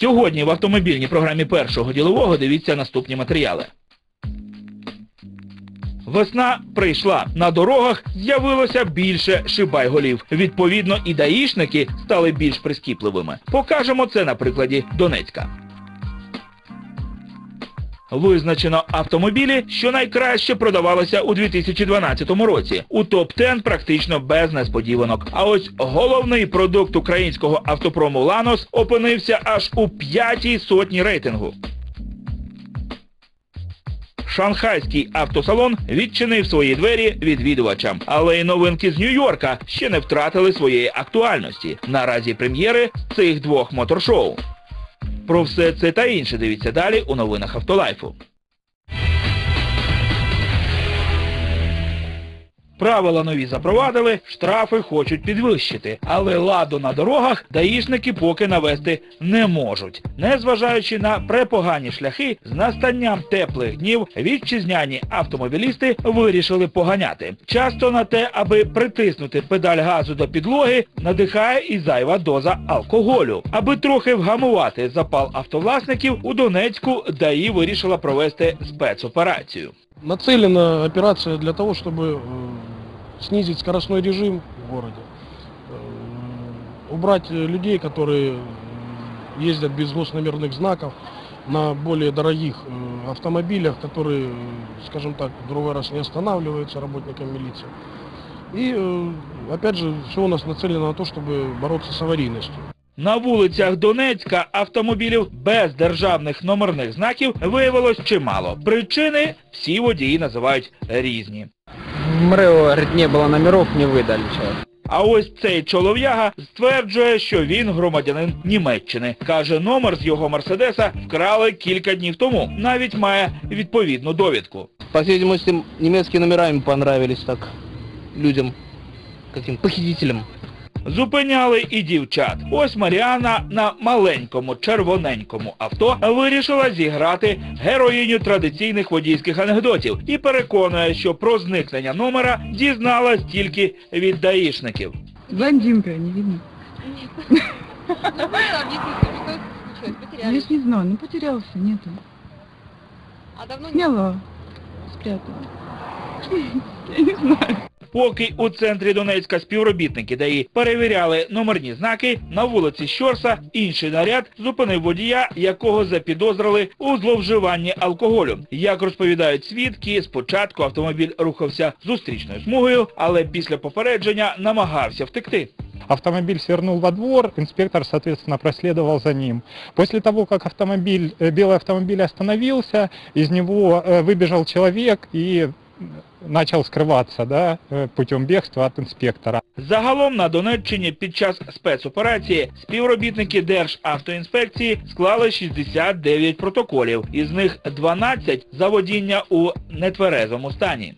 Сьогодні в автомобільній програмі першого ділового дивіться наступні матеріали. Весна прийшла. На дорогах з'явилося більше шибайголів. Відповідно, і даїшники стали більш прискіпливими. Покажемо це на прикладі Донецька. Визначено автомобілі, що найкраще продавалися у 2012 році. У топ-10 практично без несподіванок. А ось головний продукт українського автопрому Ланос опинився аж у п'ятій сотні рейтингу. Шанхайський автосалон відчинив свої двері відвідувачам, але й новинки з Нью-Йорка ще не втратили своєї актуальності. Наразі прем'єри цих двох моторшоу. Про все це та інше дивіться далі у новинах Автолайфу. Правила нові запровадили, штрафи хочуть підвищити, але ладу на дорогах даїшники поки навести не можуть. Незважаючи на препогані шляхи, з настанням теплих днів вітчизняні автомобілісти вирішили поганяти. Часто на те, аби притиснути педаль газу до підлоги, надихає і зайва доза алкоголю. Аби трохи вгамувати запал автовласників, у Донецьку ДАІ вирішила провести спецоперацію. Нацелена операция для того, чтобы э, снизить скоростной режим в городе, э, убрать э, людей, которые ездят без госномерных знаков на более дорогих автомобилях, которые, скажем так, в другой раз не останавливаются работникам милиции. И, опять же, все у нас нацелено на то, чтобы бороться с аварийностью. На вулицях Донецька автомобілів без державних номерних знаків виявилось чимало. Причини всі водії називають різні. МРЭО, говорит, не было номеров, не выдали человек. А ось цей чолов'яга стверджує, що він громадянин Німеччини. Каже, номер з його Мерседеса вкрали кілька днів тому. Навіть має відповідну довідку. По всей видимости, немецкие номера им понравились так людям, каким похитителям. Зупиняли і дівчат. Ось Маріана на маленькому червоненькому авто вирішила зіграти героїню традиційних водійських анекдотів і переконує, що про зникнення номера дізналась тільки від даїшників. Блондинка, не видно. Ну что? Я ж не знаю, ну потерялся, нету. А давно не Сняла, спрятала. Я не знаю Поки у центрі Донецька співробітники ДАІ перевіряли номерні знаки, на вулиці Щорса інший наряд зупинив водія, якого запідозрили у зловживанні алкоголю. Як розповідають свідки, спочатку автомобіль рухався зустрічною смугою, але після попередження намагався втекти. Автомобиль свернул во двор, инспектор, соответственно, проследовал за ним. После того, как автомобиль, э, белый автомобиль остановился, из него э, выбежал человек и начал скрываться да, э, путем бегства від інспектора. Загалом на Донеччині під час спецоперації співробітники Державтоінспекції склали 69 протоколів, із них 12 за водіння у нетверезому стані.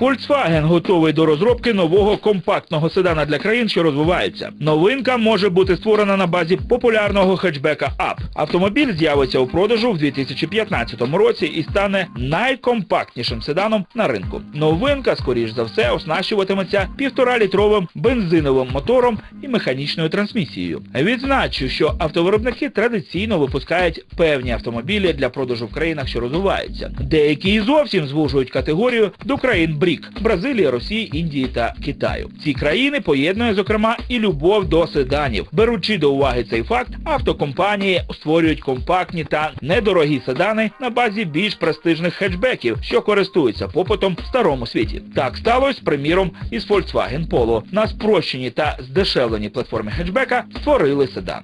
Volkswagen готовий до розробки нового компактного седана для країн, що розвиваються. Новинка може бути створена на базі популярного хетчбека Up. Автомобіль з'явиться у продажу в 2015 році і стане найкомпактнішим седаном на ринку. Новинка, скоріш за все, оснащуватиметься півтора-літровим бензиновим мотором і механічною трансмісією. Відзначу, що автовиробники традиційно випускають певні автомобілі для продажу в країнах, що розвиваються. Деякі зовсім звужують категорію до країн БРІК – Бразилії, Росії, Індії та Китаю. Ці країни поєднує, зокрема, і любов до седанів. Беручи до уваги цей факт, автокомпанії створюють компактні та недорогі седани на базі більш престижних хетчбеків, що користуються попитом в старому світі. Так сталося, приміром, із Volkswagen Polo. На спрощеній та здешевленій платформі хетчбека створили седан.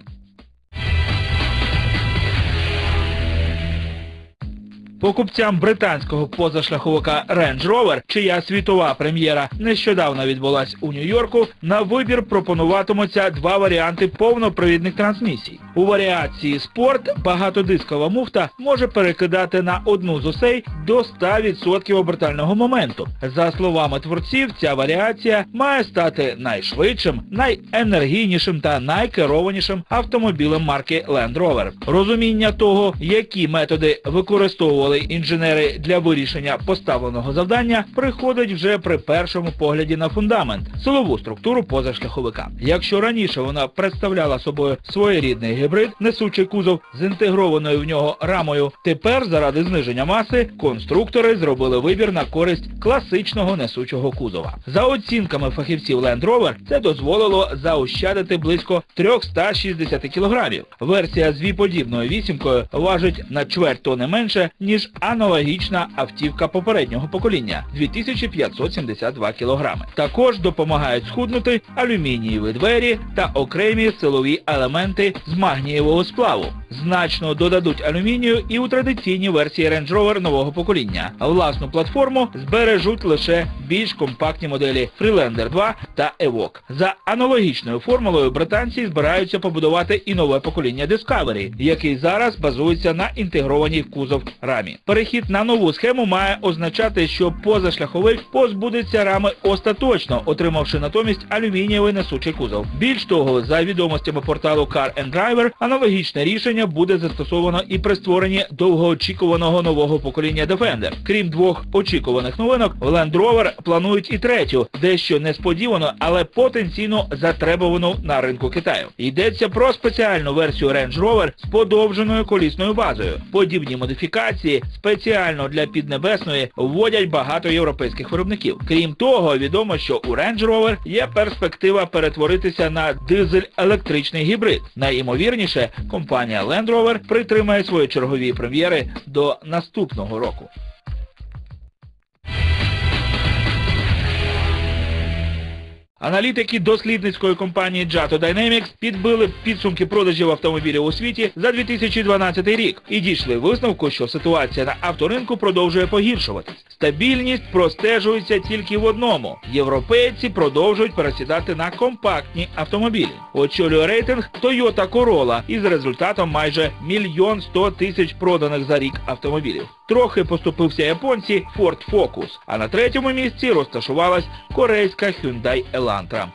Покупцям британського позашляховика Range Rover, чия світова прем'єра нещодавно відбулась у Нью-Йорку, на вибір пропонуватимуться два варіанти повнопривідних трансмісій. У варіації спорт багатодискова муфта може перекидати на одну з осей до 100% обертального моменту. За словами творців, ця варіація має стати найшвидшим, найенергійнішим та найкерованішим автомобілем марки Land Rover. Розуміння того, які методи використовували вмілий інженери для вирішення поставленого завдання приходить вже при першому погляді на фундамент, силову структуру позашляховика. Якщо раніше вона представляла собою своєрідний гібрид, несучий кузов з інтегрованою в нього рамою, тепер заради зниження маси конструктори зробили вибір на користь класичного несучого кузова. За оцінками фахівців Land Rover, це дозволило заощадити близько 360 кілограмів. Версія з віподібною вісімкою важить на чверть тони менше, ніж аналогічна автівка попереднього покоління 2572 кілограми. Також допомагають схуднути алюмінієві двері та окремі силові елементи з магнієвого сплаву. Значно додадуть алюмінію і у традиційній версії Range Rover нового покоління. Власну платформу збережуть лише більш компактні моделі Freelander 2 та Evoque. За аналогічною формулою британці збираються побудувати і нове покоління Discovery, який зараз базується на інтегрованій в кузов рамі. Перехід на нову схему має означати, що позашляховик позбудеться рами остаточно, отримавши натомість алюмінієвий несучий кузов. Більш того, за відомостями порталу Car and Driver, аналогічне рішення буде застосовано і при створенні довгоочікуваного нового покоління Defender. Крім двох очікуваних новинок, в Land Rover планують і третю, дещо несподівано, але потенційно затребувану на ринку Китаю. Йдеться про спеціальну версію Range Rover з подовженою колісною базою. Подібні модифікації спеціально для піднебесної вводять багато європейських виробників. Крім того, відомо, що у Range Rover є перспектива перетворитися на дизель-електричний гібрид. Найімовірніше, компанія Land Rover притримає свої чергові прем'єри до наступного року. Аналітики дослідницької компанії Jato Dynamics підбили підсумки продажів автомобілів у світі за 2012 рік і дійшли висновку, що ситуація на авторинку продовжує погіршуватись. Стабільність простежується тільки в одному: європейці продовжують пересідати на компактні автомобілі. Очолює рейтинг Toyota Corolla із результатом майже мільйон сто тисяч проданих за рік автомобілів. Трохи поступився японці Ford Focus, а на третьому місці розташувалась корейська Hyundai Elantra.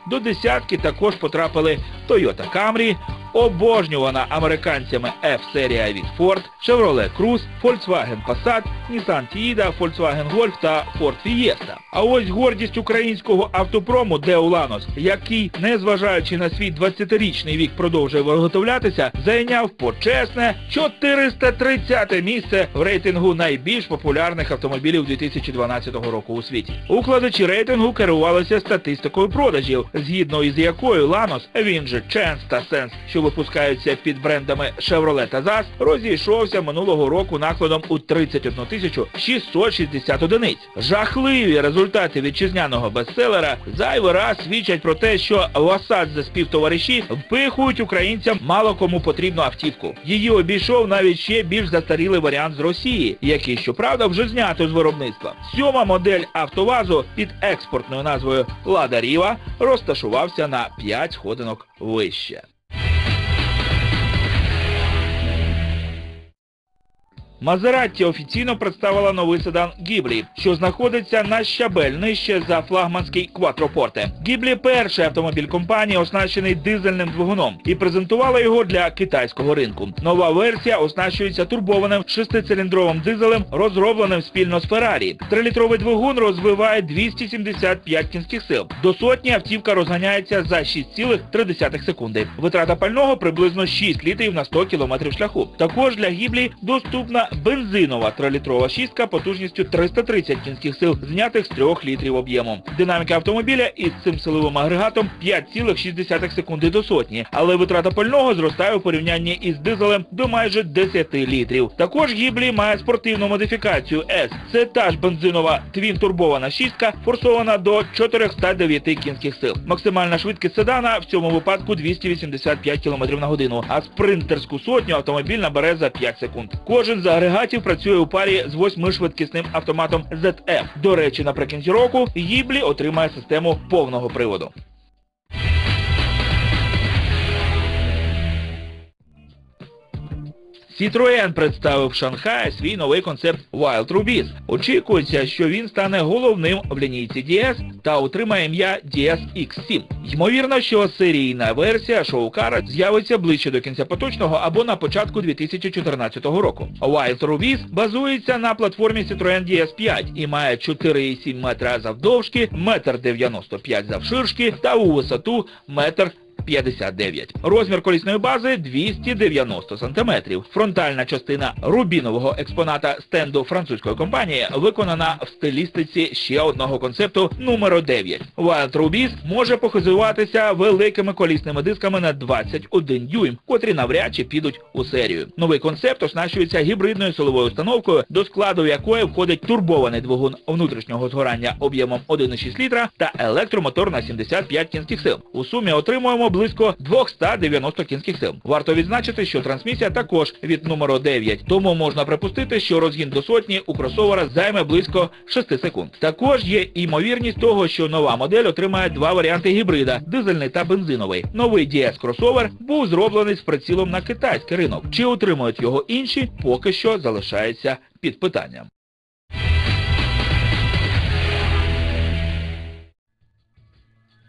До десятки також потрапили Toyota Camry, обожнювана американцями F-серія від Ford, Chevrolet Cruze, Volkswagen Passat, Nissan Tiida, Volkswagen Golf та Ford Fiesta. А ось гордість українського автопрому Деуланос, який, незважаючи на свій 20-річний вік, продовжує виготовлятися, зайняв почесне 430 місце в рейтингу найбільш популярних автомобілів 2012 року у світі. Укладачі рейтингу керувалися статистикою продажів, згідно із якою Lanos, він же та Sense, що випускаються під брендами Chevrolet та ZAS, розійшовся минулого року накладом у 31 тисячу 660 одиниць. Жахливі результати вітчизняного бестселера зайвий раз свідчать про те, що Лосадзе співтовариші впихують українцям мало кому потрібну автівку. Її обійшов навіть ще більш застарілий варіант з Росії, який, щоправда, вже знято з виробництва. Сьома модель автовазу під експортною назвою Лада Ріва розташувався на 5 сходинок вище. Мазератті офіційно представила новий седан Гіблі, що знаходиться на щабель нижче за флагманський Quattroporte. Гіблі перший автомобіль компанії, оснащений дизельним двигуном, і презентувала його для китайського ринку. Нова версія оснащується турбованим шестициліндровим дизелем, розробленим спільно з Феррарі. Трилітровий двигун розвиває 275 кінських сил. До сотні автівка розганяється за 6,3 секунди. Витрата пального приблизно 6 літрів на 100 кілометрів шляху. Також для Гіблі доступна бензинова трилітрова шістка потужністю 330 кінських сил, знятих з 3 літрів об'єму. Динаміка автомобіля із цим силовим агрегатом 5,6 секунди до сотні, але витрата пального зростає у порівнянні із дизелем до майже 10 літрів. Також Гіблі має спортивну модифікацію S. Це та ж бензинова твін-турбована шістка, форсована до 409 кінських сил. Максимальна швидкість седана в цьому випадку 285 км на годину, а спринтерську сотню автомобіль набере за 5 секунд. Кожен з агрегатів працює у парі з восьмишвидкісним автоматом ZF. До речі, наприкінці року Гіблі отримає систему повного приводу. Citroën представив в Шанхаї свій новий концепт Wild Rubies. Очікується, що він стане головним в лінійці DS та отримає ім'я DS X7. Ймовірно, що серійна версія шоукара з'явиться ближче до кінця поточного або на початку 2014 року. Wild Rubies базується на платформі Citroën DS5 і має 4,7 метра завдовжки, 1,95 м завширшки та у висоту 1 59. Розмір колісної бази 290 см. Фронтальна частина рубінового експоната стенду французької компанії виконана в стилістиці ще одного концепту номер 9. Wild Rubies може похизуватися великими колісними дисками на 21 дюйм, котрі навряд чи підуть у серію. Новий концепт оснащується гібридною силовою установкою, до складу якої входить турбований двигун внутрішнього згорання об'ємом 1,6 літра та електромотор на 75 кінських сил. У сумі отримуємо близько 290 кінських сил. Варто відзначити, що трансмісія також від номеру 9, тому можна припустити, що розгін до сотні у кросовера займе близько 6 секунд. Також є ймовірність того, що нова модель отримає два варіанти гібрида дизельний та бензиновий. Новий DS кросовер був зроблений з прицілом на китайський ринок. Чи отримують його інші, поки що залишається під питанням.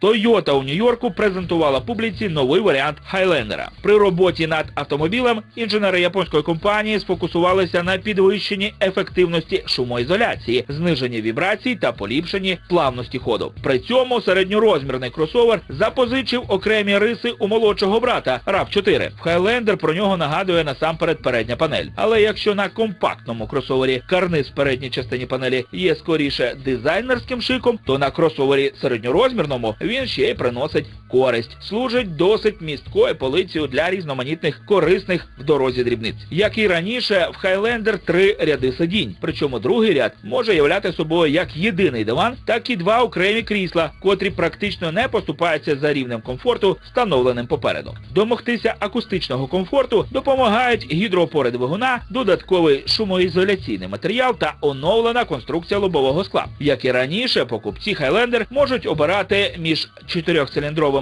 Toyota у Нью-Йорку презентувала публіці новий варіант Хайлендера. При роботі над автомобілем інженери японської компанії сфокусувалися на підвищенні ефективності шумоізоляції, зниженні вібрацій та поліпшенні плавності ходу. При цьому середньорозмірний кросовер запозичив окремі риси у молодшого брата RAV4. В Highlander про нього нагадує насамперед передня панель. Але якщо на компактному кросовері карниз в передній частині панелі є скоріше дизайнерським шиком, то на кросовері середньорозмірному ще й приносить користь, служить досить місткою полицею для різноманітних корисних в дорозі дрібниць. Як і раніше, в Highlander три ряди сидінь, причому другий ряд може являти собою як єдиний диван, так і два окремі крісла, котрі практично не поступаються за рівнем комфорту, встановленим попереду. Домогтися акустичного комфорту допомагають гідроопори двигуна, додатковий шумоізоляційний матеріал та оновлена конструкція лобового скла. Як і раніше, покупці Highlander можуть обирати між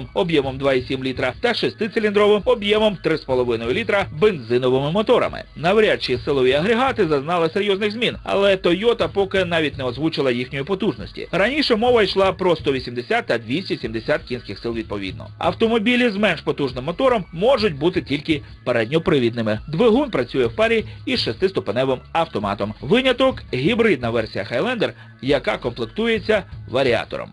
4-циліндровим об'ємом 2,7 літра та 6-циліндровим об'ємом 3,5 літра бензиновими моторами. Навряд чи силові агрегати зазнали серйозних змін, але Toyota поки навіть не озвучила їхньої потужності. Раніше мова йшла про 180 та 270 кінських сил відповідно. Автомобілі з менш потужним мотором можуть бути тільки передньопривідними. Двигун працює в парі із шестиступеневим автоматом. Виняток гібридна версія Highlander, яка комплектується варіатором.